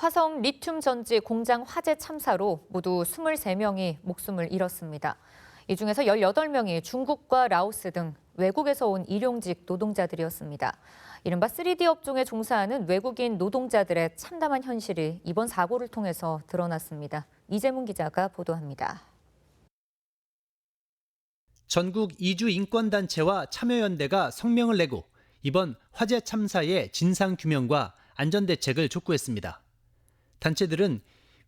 화성 리튬 전지 공장 화재 참사로 모두 23명이 목숨을 잃었습니다. 이 중에서 18명이 중국과 라오스 등 외국에서 온 일용직 노동자들이었습니다. 이른바 3D 업종에 종사하는 외국인 노동자들의 참담한 현실이 이번 사고를 통해서 드러났습니다. 이재문 기자가 보도합니다. 전국 이주 인권단체와 참여연대가 성명을 내고 이번 화재 참사의 진상 규명과 안전 대책을 촉구했습니다. 단체들은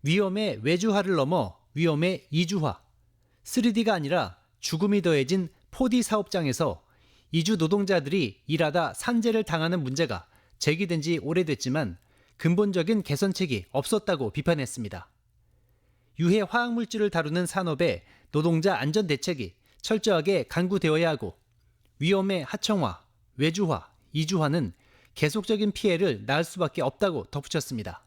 위험의 외주화를 넘어 위험의 이주화, 3D가 아니라 죽음이 더해진 4D 사업장에서 이주 노동자들이 일하다 산재를 당하는 문제가 제기된 지 오래됐지만 근본적인 개선책이 없었다고 비판했습니다. 유해 화학물질을 다루는 산업의 노동자 안전 대책이 철저하게 강구되어야 하고 위험의 하청화, 외주화, 이주화는 계속적인 피해를 낳을 수밖에 없다고 덧붙였습니다.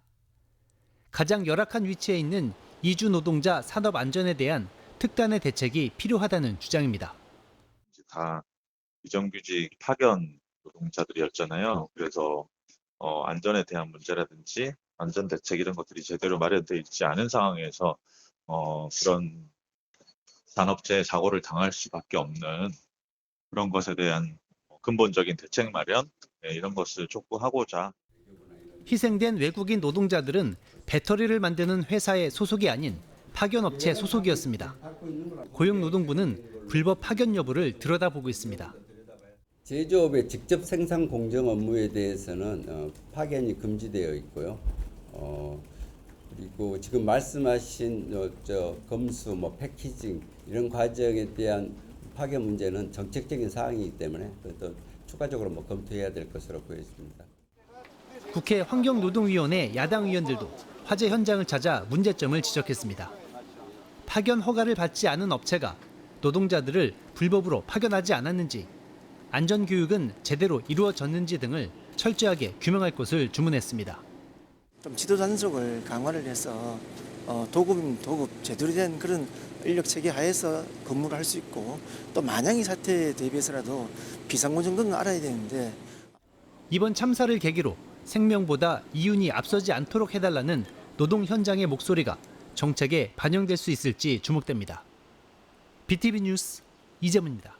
가장 열악한 위치에 있는 이주 노동자 산업 안전에 대한 특단의 대책이 필요하다는 주장입니다. 다 비정규직 파견 노동자들이었잖아요. 그래서 어, 안전에 대한 문제라든지 안전 대책 이런 것들이 제대로 마련되어 있지 않은 상황에서 어, 그런 산업재해 사고를 당할 수밖에 없는 그런 것에 대한 근본적인 대책 마련 네, 이런 것을 촉구하고자 희생된 외국인 노동자들은 배터리를 만드는 회사의 소속이 아닌 파견업체 소속이었습니다. 고용노동부는 불법 파견 여부를 들여다보고 있습니다. 제조업의 직접 생산 공정 업무에 대해서는 어, 파견이 금지되어 있고요. 어, 그리고 지금 말씀하신 어, 저 검수, 뭐 패키징 이런 과정에 대한 파견 문제는 정책적인 사항이기 때문에 그것도 추가적으로 뭐 검토해야 될 것으로 보여집니다. 국회 환경노동위원회 야당 의원들도 화재 현장을 찾아 문제점을 지적했습니다. 파견 허가를 받지 않은 업체가 노동자들을 불법으로 파견하지 않았는지, 안전 교육은 제대로 이루어졌는지 등을 철저하게 규명할 것을 주문했습니다. 좀 지도 단속을 강화를 해서 어, 도급 도급 제대로 된 그런 인력 체계 하에서 근무를 할 수 있고 또 만약에 사태에 대비해서라도 비상구 정도는 알아야 되는데 이번 참사를 계기로 생명보다 이윤이 앞서지 않도록 해달라는 노동 현장의 목소리가 정책에 반영될 수 있을지 주목됩니다. BTV 뉴스 이재문입니다.